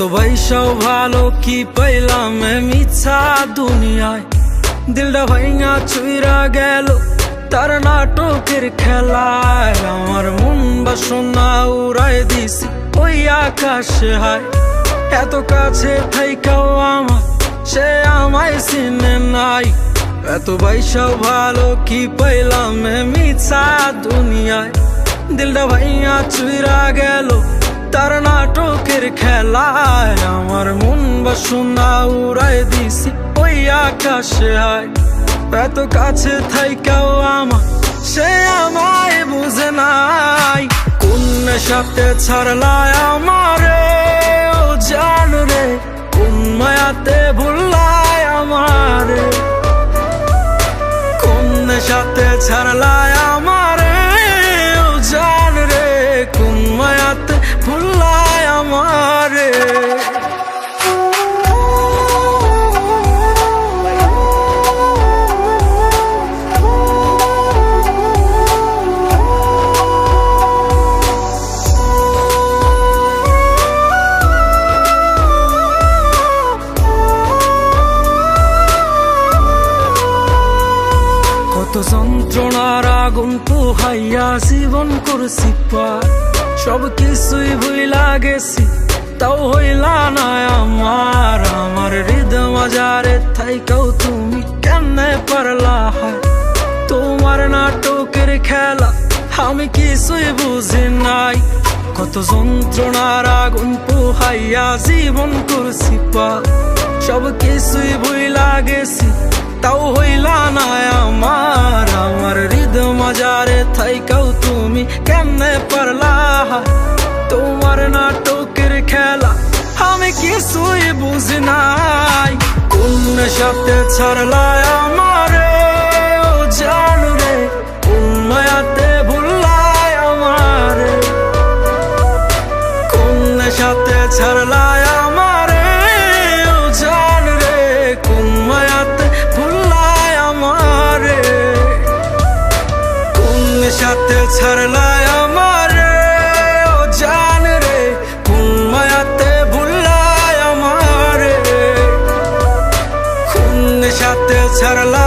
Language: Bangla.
বাইসাও ভালো কি পাইলাম মিছা দুনিয়ায়? দিলটা ভাইঙা চুইরা গেল, তার নাটকের খেলায় আমার মন বাসনা উড়াই দিছি, ওই আকাশে হায়। এত কাছে থাইকাও আমার, সে আমায় চিনে নাই। এত বাইসাও ভালো কি পাইলাম মিছা দুনিয়ায়? দিলটা ভাইয়া চুইরা গেল তার নাটকের খেলায় আমার মন বাসনা উড়াই দিছি, ওই আকাশে আয় এত কাছে থাইকাও আমার সে আমায় বুঝে নাই। কোন সাথে ছাড়লায় আমারে, ও জান রে, কোন মায়াতে ভুললায় আগুন পোহাইয়া জীবন করছি পার সব কিছুই ভুইলা গেছি তাও হইলা না আমার। আমার হৃদয় মাজারে থাইকাও তুমি কেমনে পারলা হয়? তোমার নাটকের খেলা আমি কিছুই বুঝি নাই। কত যন্ত্রণার আগুন পোহাইয়া জীবন করছি পা। সব কিছুই ভুইলা গেছি তাও হইলা না আমার আমার হৃদয় মাজারে থাইকাও তুমি কেমনে পারলা? তোমার নাটকের খেলা আমি কিছুই বুঝ নাই। কোন সাথে ছাড়লা আমারে সাথে ছাড়লাই আমার ও জান রে কোন মায়াতে ভুললায় আমারে। কোন সাথে ছাড়লা